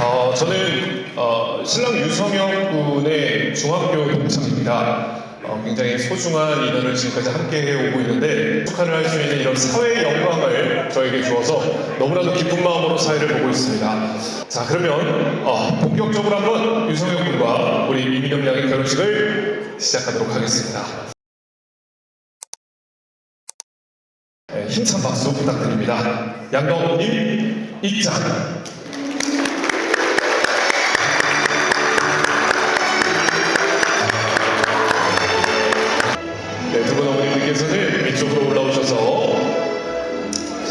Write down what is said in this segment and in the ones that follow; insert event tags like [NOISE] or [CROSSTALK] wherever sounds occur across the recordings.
어, 저는 어, 신랑 유성혁 군의 중학교 동창입니다. 어, 굉장히 소중한 인연을 지금까지 함께 해오고 있는데 축하를 할 수 있는 이런 사회의 영광을 저에게 주어서 너무나도 기쁜 마음으로 사회를 보고 있습니다. 자 그러면 어, 본격적으로 한번 유성혁 군과 우리 이민영 양의 결혼식을 시작하도록 하겠습니다. 네, 힘찬 박수 부탁드립니다. 양가호님 입장.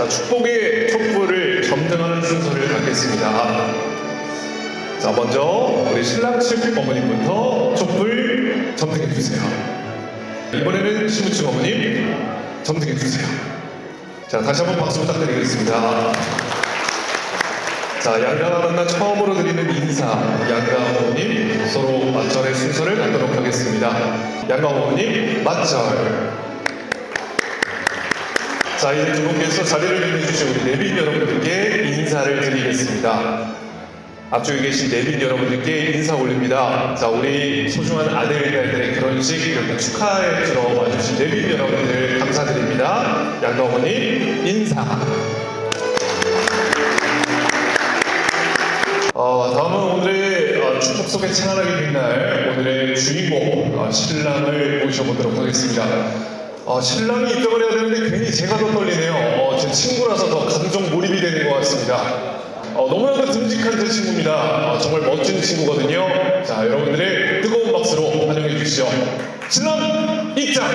자 축복의 촛불을 점등하는 순서를 갖겠습니다. 자 먼저 우리 신랑 측 어머님부터 촛불 점등해 주세요. 이번에는 신부 측 어머님 점등해 주세요. 자 다시 한번 박수 부탁드리겠습니다. 자 양가 만나 처음으로 드리는 인사 양가 어머님 서로 맞절의 순서를 갖도록 하겠습니다. 양가 어머님 맞절. 자 이제 두 분께서 자리를 빛내주신 우리 내빈 여러분들께 인사를 드리겠습니다. 앞쪽에 계신 내빈 여러분들께 인사 올립니다. 자 우리 소중한 아들들의 결혼식 이렇게 축하해 주러 와주신 내빈 여러분들 감사드립니다. 양가 어머님 인사. 어, 다음은 오늘의 어, 축복 속에 찬란하게 빛날 오늘의 주인공 어, 신랑을 모셔보도록 하겠습니다. 어, 신랑이 입장을 해야 되는데 괜히 제가 더 떨리네요. 어, 제 친구라서 더 감정 몰입이 되는 것 같습니다. 어, 너무나도 듬직한 제 친구입니다. 어, 정말 멋진 친구거든요. 자, 여러분들의 뜨거운 박수로 환영해 주시죠. 신랑 입장!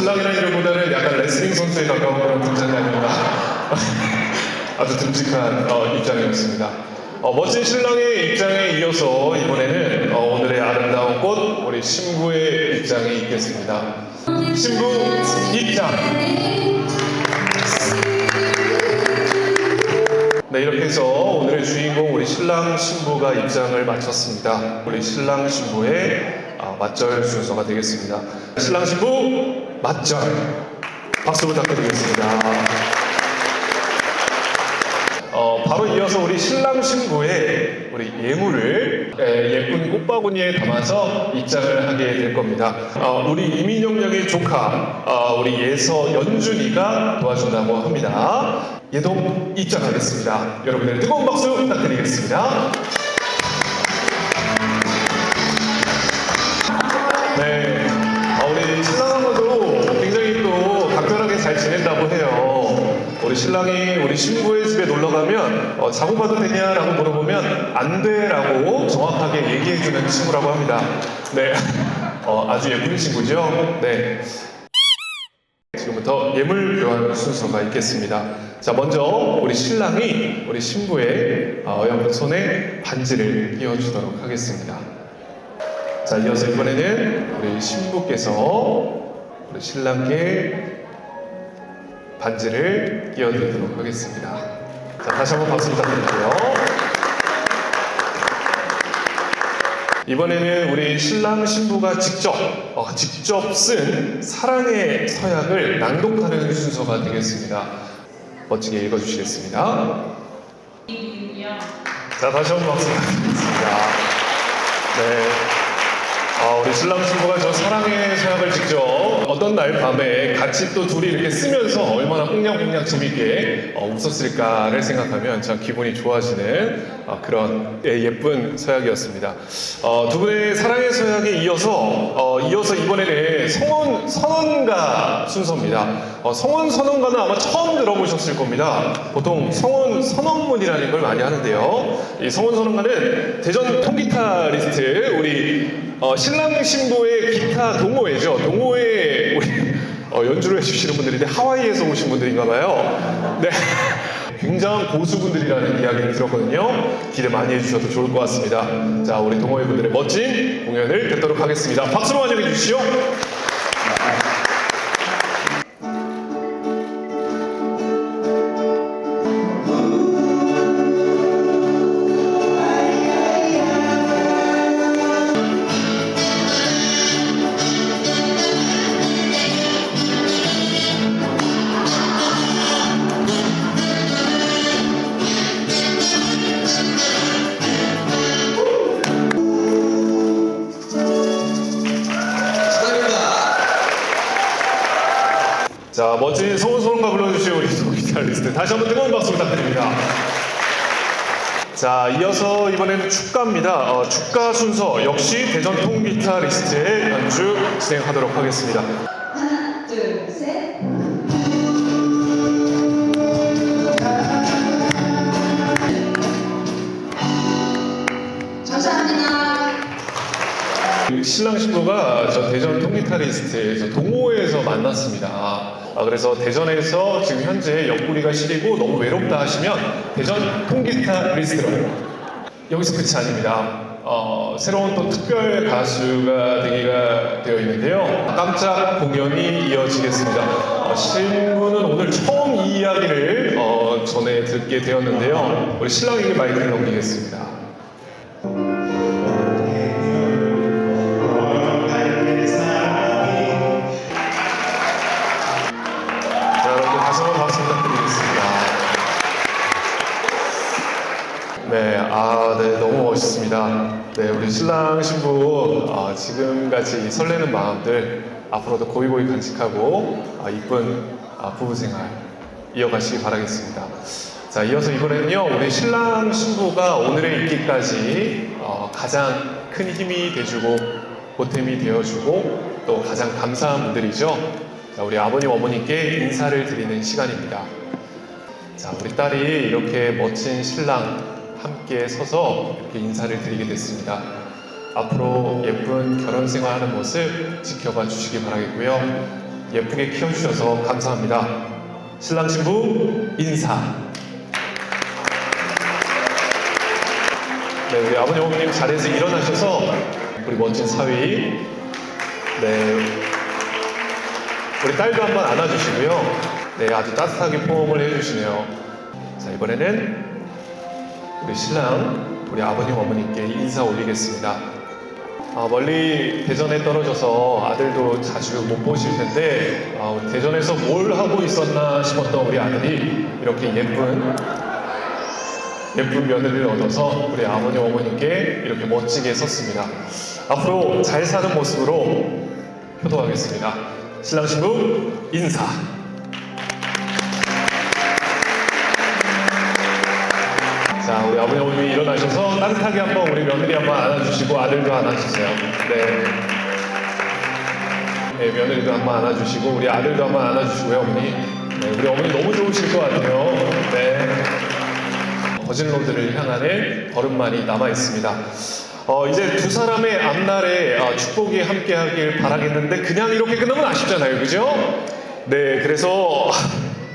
신랑이라는 이름보다는 약간 레슬링 선수에 가까운 그런 등장이 아닌가. [LAUGHS] 아주 듬직한 어, 입장이었습니다. 어, 멋진 신랑의 입장에 이어서 이번에는 어, 오늘의 아름다운 꽃 우리 신부의 입장이 있겠습니다. 신부 입장. 네 이렇게 해서 오늘의 주인공 우리 신랑 신부가 입장을 마쳤습니다. 우리 신랑 신부의 아, 맞절 순서가 되겠습니다. 신랑 신부 맞절 박수 부탁드리겠습니다. 어, 바로 이어서 우리 신랑 신부의 우리 예물을 에, 예쁜 꽃바구니에 담아서 입장을 하게 될 겁니다. 어, 우리 이민영 양의 조카 어, 우리 예서 연준이가 도와준다고 합니다. 예동 입장하겠습니다. 여러분들 뜨거운 박수 부탁드리겠습니다. 네, 신랑이 우리 신부의 집에 놀러 가면 어, 자고 가도 되냐라고 물어보면 안 돼라고 정확하게 얘기해주는 친구라고 합니다. 네, [LAUGHS] 어, 아주 예쁜 친구죠. 네. 지금부터 예물 교환 순서가 있겠습니다. 자, 먼저 우리 신랑이 우리 신부의 어, 여러분 손에 반지를 끼워주도록 하겠습니다. 자, 이어서 이번에는 우리 신부께서 우리 신랑께 반지를 끼워드리도록 하겠습니다. 자, 다시 한번 박수 부탁드릴게요. 이번에는 우리 신랑 신부가 직접 어, 직접 쓴 사랑의 서약을 낭독하는 순서가 되겠습니다. 멋지게 읽어주시겠습니다. 자 다시 한번 박수 부탁드리겠습니다. 네. 아, 우리 신랑 신부가 저 사랑의 서약을 직접 어떤 날 밤에 같이 또 둘이 이렇게 쓰면서 얼마나 꽁냥꽁냥 재밌게 어, 웃었을까를 생각하면 참 기분이 좋아지는 어, 그런 예, 예쁜 서약이었습니다. 어, 두 분의 사랑의 서약에 이어서 어, 이어서 이번에는 성원 선언가 순서입니다. 어, 성원 선언가는 아마 처음 들어보셨을 겁니다. 보통 성원 선언문이라는 걸 많이 하는데요. 이 성원 선언가는 대전 통기타리스트 우리 어, 신랑 신부의 기타 동호회죠. 동호회 어, 연주를 해주시는 분들인데 하와이에서 오신 분들인가 봐요. 네. 굉장한 고수분들이라는 이야기를 들었거든요. 기대 많이 해주셔도 좋을 것 같습니다. 자, 우리 동호회 분들의 멋진 공연을 듣도록 하겠습니다. 박수로 환영해 주시죠. 멋진 소원소원가 불러주신 우리 기타리스트 다시 한번 뜨거운 박수 부탁드립니다. 자, 이어서 이번에는 축가입니다. 어, 축가 순서 역시 대전 통 기타리스트의 연주 진행하도록 하겠습니다. 하나, 둘, 셋. 감사합니다. 신랑 신부가 저 대전 통기타리스트에서 동호회에서 만났습니다. 아, 그래서 대전에서 지금 현재 옆구리가 시리고 너무 외롭다 하시면 대전 통기타 리스트로 여기서 끝이 아닙니다. 어, 새로운 또 특별 가수가 되기가 되어 있는데요. 깜짝 공연이 이어지겠습니다. 어, 신부는 오늘 처음 이 이야기를 어, 전해 듣게 되었는데요. 우리 신랑에게 마이크를 넘기겠습니다. 네, 우리 신랑 신부 아, 지금까지 설레는 마음들 앞으로도 고이고이 간직하고 아, 이쁜 아, 부부 생활 이어가시기 바라겠습니다. 자, 이어서 이번에는요, 우리 신랑 신부가 오늘의 있기까지 어, 가장 큰 힘이 돼주고 보탬이 되어주고 또 가장 감사한 분들이죠. 자, 우리 아버님 어머니께 인사를 드리는 시간입니다. 자, 우리 딸이 이렇게 멋진 신랑 함께 서서 이렇게 인사를 드리게 됐습니다. 앞으로 예쁜 결혼 생활하는 모습 지켜봐 주시기 바라겠고요. 예쁘게 키워주셔서 감사합니다. 신랑 신부 인사. 네, 우리 아버님 어머님 자리에서 일어나셔서 우리 멋진 사위, 네, 우리 딸도 한번 안아주시고요. 네, 아주 따뜻하게 포옹을 해주시네요. 자, 이번에는 우리 신랑, 우리 아버님, 어머님께 인사 올리겠습니다. 아, 멀리 대전에 떨어져서 아들도 자주 못 보실 텐데, 아, 대전에서 뭘 하고 있었나 싶었던 우리 아들이 이렇게 예쁜, 예쁜 며느리를 얻어서 우리 아버님, 어머님께 이렇게 멋지게 섰습니다. 앞으로 잘 사는 모습으로 효도하겠습니다. 신랑 신부 인사. 우리 아버님 어머님이 일어나셔서 따뜻하게 한번 우리 며느리 한번 안아주시고 아들도 안아주세요. 네. 네, 며느리도 한번 안아주시고 우리 아들도 한번 안아주시고요, 어머니. 네, 우리 어머니 너무 좋으실 것 같아요. 네. 거진로들을 향하는 걸음만이 남아 있습니다. 어, 이제 두 사람의 앞날에 어, 축복이 함께하길 바라겠는데 그냥 이렇게 끝나면 아쉽잖아요, 그죠? 네, 그래서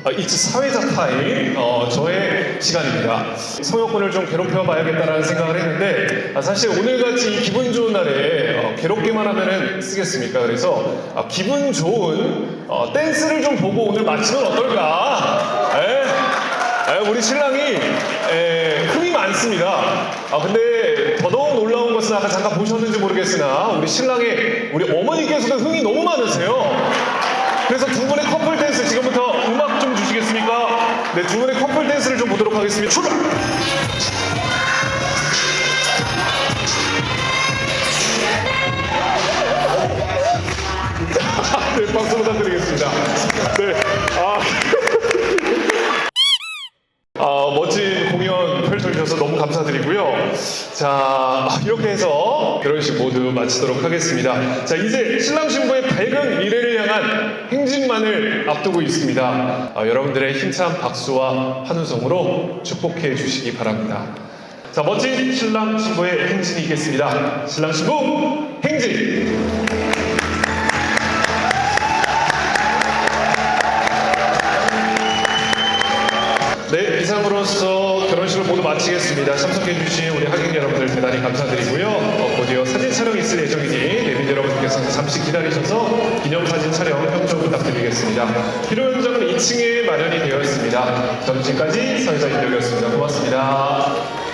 어, 이츠 사회자 타임 어, 저의 시간입니다. 성역군을 좀 괴롭혀 봐야겠다라는 생각을 했는데 아, 사실 오늘같이 이 기분 좋은 날에 어, 괴롭기만 하면은 쓰겠습니까? 그래서 아, 기분 좋은 어, 댄스를 좀 보고 오늘 마치면 어떨까? 에? 에, 우리 신랑이 에, 흥이 많습니다. 아 근데 더더욱 놀라운 것은 아까 잠깐 보셨는지 모르겠으나 우리 신랑의 우리 어머니께서도 흥이 너무 많으세요. 그래서 두 분의 커플 댄스 지금부터 음악? 네, 두 분의 커플 댄스를 좀 보도록 하겠습니다. 출발! [LAUGHS] 네, 박수 부탁드리겠습니다. 네, 아. 아, 멋진 공연 펼쳐주셔서 너무 감사드리고요. 자, 아, 이렇게 해서 결혼식 모두 마치도록 하겠습니다. 자, 이제 신랑 신부의 밝은 미래를 향한 행진만을 앞두고 있습니다. 아, 여러분들의 힘찬 박수와 환호성으로 축복해 주시기 바랍니다. 자, 멋진 신랑 신부의 행진이 있겠습니다. 신랑 신부 행진! 네, 이상으로서 결혼식을 모두 마치겠습니다. 참석해주신 우리 하객 여러분들 대단히 감사드리고요. 어, 곧이어 사진 촬영이 있을 예정이니 내빈 여러분께서는 잠시 기다리셔서 기념사진 촬영 협조 부탁드리겠습니다. 필요 현장은 2층에 마련이 되어 있습니다. 저는 지금까지 사회자 임력이었습니다. 고맙습니다.